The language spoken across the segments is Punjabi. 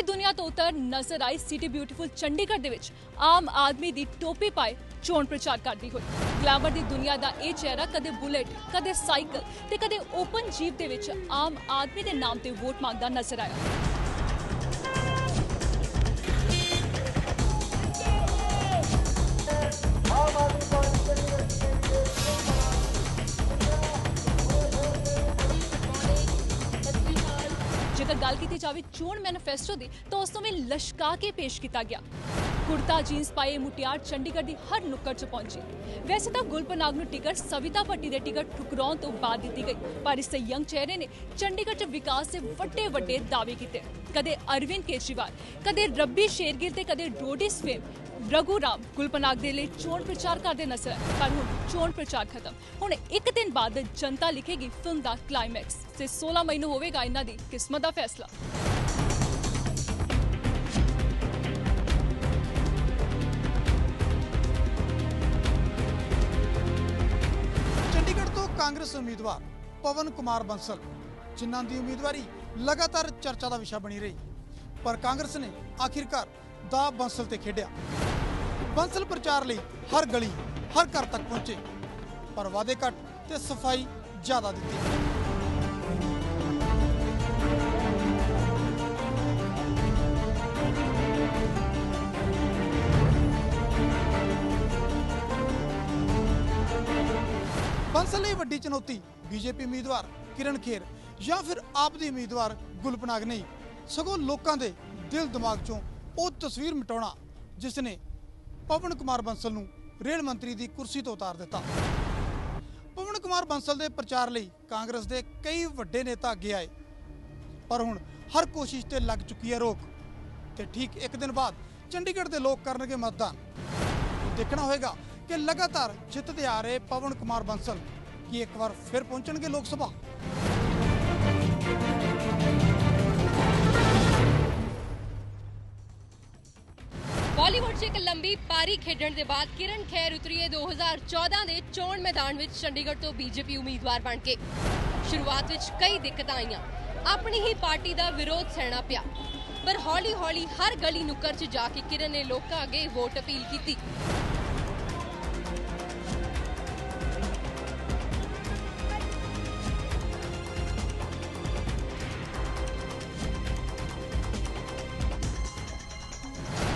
ਫਿਲਮੀ ਦੁਨੀਆ ਤੋਂ ਉਤਰ ਨਜ਼ਰ ਆਈ ਸਿਟੀ ਬਿਊਟੀਫੁਲ ਚੰਡੀਗੜ੍ਹ ਦੇ ਵਿੱਚ। ਆਮ ਆਦਮੀ ਦੀ ਟੋਪੀ ਪਾਏ ਚੋਣ ਪ੍ਰਚਾਰ ਕਰਦੀ ਹੋਈ। ਗਲੈਮਰ ਦੀ ਦੁਨੀਆ ਦਾ ਇਹ ਚਿਹਰਾ ਕਦੇ ਬੁਲੇਟ, ਕਦੇ ਸਾਈਕਲ ਤੇ ਕਦੇ ਓਪਨ ਜੀਪ ਦੇ ਵਿੱਚ ਆਮ ਆਦਮੀ ਦੇ ਨਾਮ ਤੇ ਵੋਟ ਮੰਗਦਾ ਨਜ਼ਰ ਆਇਆ। ਗੱਲ ਕੀਤੀ ਜਾਵੇ ਚੋਣ ਮੈਨੀਫੈਸਟੋ ਦੀ, ਤਾਂ ਉਸ ਨੂੰ ਵੀ ਲਸ਼ਕਾ ਕੇ ਪੇਸ਼ ਕੀਤਾ ਗਿਆ। ਕੁੜਤਾ, ਜੀਨਸ ਪਾਏ ਮੁਟਿਆਰ ਚੰਡੀਗੜ੍ਹ ਦੀ ਹਰ ਨੁੱਕਰ 'ਚ ਪਹੁੰਚੀ। ਵੈਸੇ ਤਾਂ ਗੁਲਪਨਾਗ ਨੂੰ ਟਿਕਟ ਸਵਿਤਾ ਭੱਟੀ ਦੇ ਟਿਕਟ ਠੁਕਰਾਉਣ ਤੋਂ ਬਾਅਦ ਦਿੱਤੀ ਗਈ, ਪਰ ਇਸ ਯੰਗ ਚਿਹਰੇ ਨੇ ਚੰਡੀਗੜ੍ਹ 'ਚ ਵਿਕਾਸ ਦੇ ਵੱਡੇ ਵੱਡੇ ਦਾਅਵੇ ਕੀਤੇ। ਕਦੇ ਅਰਵਿੰਦ ਕੇਜਰੀਵਾਲ, ਕਦੇ ਰੱਬੀ ਸ਼ੇਰਗਿਰ ਤੇ ਕਦੇ ਰੋਡਿਸ ਫੇਮ ਰਘੂ ਰਾਮ ਗੁਲਪਨਾਗ ਦੇ ਲਈ ਚੋਣ ਪ੍ਰਚਾਰ ਕਰਦੇ ਨਜ਼ਰ ਆਏ, ਪਰ ਹੁਣ ਚੋਣ ਪ੍ਰਚਾਰ ਖਤਮ। ਹੁਣ ਇੱਕ ਦਿਨ ਬਾਅਦ ਜਨਤਾ ਲਿਖੇਗੀ ਫਿਲਮ ਦਾ ਕਲਾਈਮੈਕਸ ਤੇ 16 ਮਈ ਨੂੰ ਹੋਵੇਗਾ ਇਹਨਾਂ ਦੀ ਕਿਸਮਤ ਦਾ ਫੈਸਲਾ। ਚੰਡੀਗੜ੍ਹ ਤੋਂ ਕਾਂਗਰਸ ਉਮੀਦਵਾਰ ਪਵਨ ਕੁਮਾਰ ਬੰਸਲ, ਜਿਨ੍ਹਾਂ ਦੀ ਉਮੀਦਵਾਰੀ ਲਗਾਤਾਰ ਚਰਚਾ ਦਾ ਵਿਸ਼ਾ ਬਣੀ ਰਹੀ, ਪਰ ਕਾਂਗਰਸ ਨੇ ਆਖਿਰਕਾਰ ਦਾ ਬੰਸਲ ਤੇ ਖੇਡਿਆ। ਬੰਸਲ ਪ੍ਰਚਾਰ ਲਈ ਹਰ ਗਲੀ, ਹਰ ਘਰ ਤੱਕ ਪਹੁੰਚੇ। ਪਰ ਵਾਅਦੇ ਘੱਟ ਤੇ ਸਫ਼ਾਈ ਜ਼ਿਆਦਾ ਦਿੱਤੀ ਬੰਸਲ ਲਈ ਵੱਡੀ ਚੁਣੌਤੀ ਬੀਜੇਪੀ ਉਮੀਦਵਾਰ ਕਿਰਨ ਖੇਰ ਜਾਂ ਫਿਰ ਆਪ ਦੀ ਉਮੀਦਵਾਰ ਗੁਲਪਨਾਗ ਨਹੀਂ ਸਗੋਂ ਲੋਕਾਂ ਦੇ ਦਿਲ ਦਿਮਾਗ ਚੋਂ ਉਹ ਤਸਵੀਰ ਮਿਟਾਉਣਾ, ਜਿਸ ਨੇ ਪਵਨ ਕੁਮਾਰ ਬੰਸਲ ਨੂੰ ਰੇਲ ਮੰਤਰੀ ਦੀ ਕੁਰਸੀ ਤੋਂ ਉਤਾਰ ਦਿੱਤਾ। ਪਵਨ ਕੁਮਾਰ ਬੰਸਲ ਦੇ ਪ੍ਰਚਾਰ ਲਈ ਕਾਂਗਰਸ ਦੇ ਕਈ ਵੱਡੇ ਨੇਤਾ ਅੱਗੇ ਆਏ। ਪਰ ਹੁਣ ਹਰ ਕੋਸ਼ਿਸ਼ ਤੇ ਲੱਗ ਚੁੱਕੀ ਹੈ ਰੋਕ ਤੇ ਠੀਕ ਇੱਕ ਦਿਨ ਬਾਅਦ ਚੰਡੀਗੜ੍ਹ ਦੇ ਲੋਕ ਕਰਨਗੇ ਮਤਦਾਨ। ਦੇਖਣਾ ਹੋਏਗਾ ਕਿ ਲਗਾਤਾਰ ਜਿੱਤਦੇ ਆ ਰਹੇ ਪਵਨ ਕੁਮਾਰ ਬੰਸਲ ਕੀ ਇੱਕ ਵਾਰ ਫਿਰ ਪਹੁੰਚਣਗੇ ਲੋਕ ਸਭਾ? 'ਚ ਇੱਕ ਲੰਬੀ ਪਾਰੀ ਖੇਡਣ ਦੇ ਬਾਅਦ ਕਿਰਨ ਖੈਰ ਉਤਰੀ ਹੈ 2014 ਦੇ ਚੋਣ ਮੈਦਾਨ ਵਿੱਚ ਚੰਡੀਗੜ੍ਹ ਤੋਂ ਬੀਜੇਪੀ ਉਮੀਦਵਾਰ ਬਣ ਕੇ। ਸ਼ੁਰੂਆਤ ਵਿੱਚ ਕਈ ਦਿੱਕਤਾਂ ਆਈਆਂ। ਆਪਣੀ ਹੀ ਪਾਰਟੀ ਦਾ ਵਿਰੋਧ ਸਹਿਣਾ ਪਿਆ। ਪਰ ਹੌਲੀ-ਹੌਲੀ ਹਰ ਗਲੀ ਨੁੱਕਰ 'ਚ ਜਾ ਕੇ ਕਿਰਨ ਨੇ ਲੋਕਾਂ ਅੱਗੇ ਵੋਟ ਅਪੀਲ ਕੀਤੀ।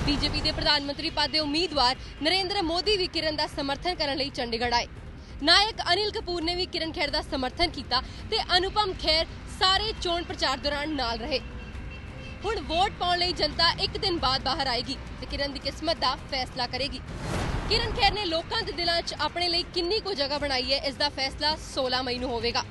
ਬੀਜੇਪੀ ਦੇ ਪ੍ਰਧਾਨ ਮੰਤਰੀ ਪਦ ਦੇ ਉਮੀਦਵਾਰ ਨਰਿੰਦਰ ਮੋਦੀ ਵੀ ਕਿਰਨ ਦਾ ਸਮਰਥਨ ਕਰਨ ਲਈ ਚੰਡੀਗੜ੍ਹ ਆਏ। ਨਾਇਕ ਅਨਿਲ ਕਪੂਰ ਨੇ ਵੀ ਕਿਰਨ ਖੇਰ ਦਾ ਸਮਰਥਨ ਕੀਤਾ ਤੇ ਅਨੁਪਮ ਖੇਰ ਸਾਰੇ ਚੋਣ ਪ੍ਰਚਾਰ ਦੌਰਾਨ ਨਾਲ ਰਹੇ। ਹੁਣ ਵੋਟ ਪਾਉਣ ਲਈ ਜਨਤਾ ਇੱਕ ਦਿਨ ਬਾਅਦ ਬਾਹਰ ਆਏਗੀ ਤੇ ਕਿਰਨ ਦੀ ਕਿਸਮਤ ਦਾ ਫੈਸਲਾ ਕਰੇਗੀ। ਕਿਰਨ ਖੇਰ ਨੇ ਲੋਕਾਂ ਦੇ ਦਿਲਾਂ 'ਚ ਆਪਣੇ ਲਈ ਕਿੰਨੀ ਕੁ ਜਗ੍ਹਾ ਬਣਾਈ ਹੈ, ਇਸ ਦਾ ਫੈਸਲਾ 16 ਮਈ ਨੂੰ ਹੋਵੇਗਾ।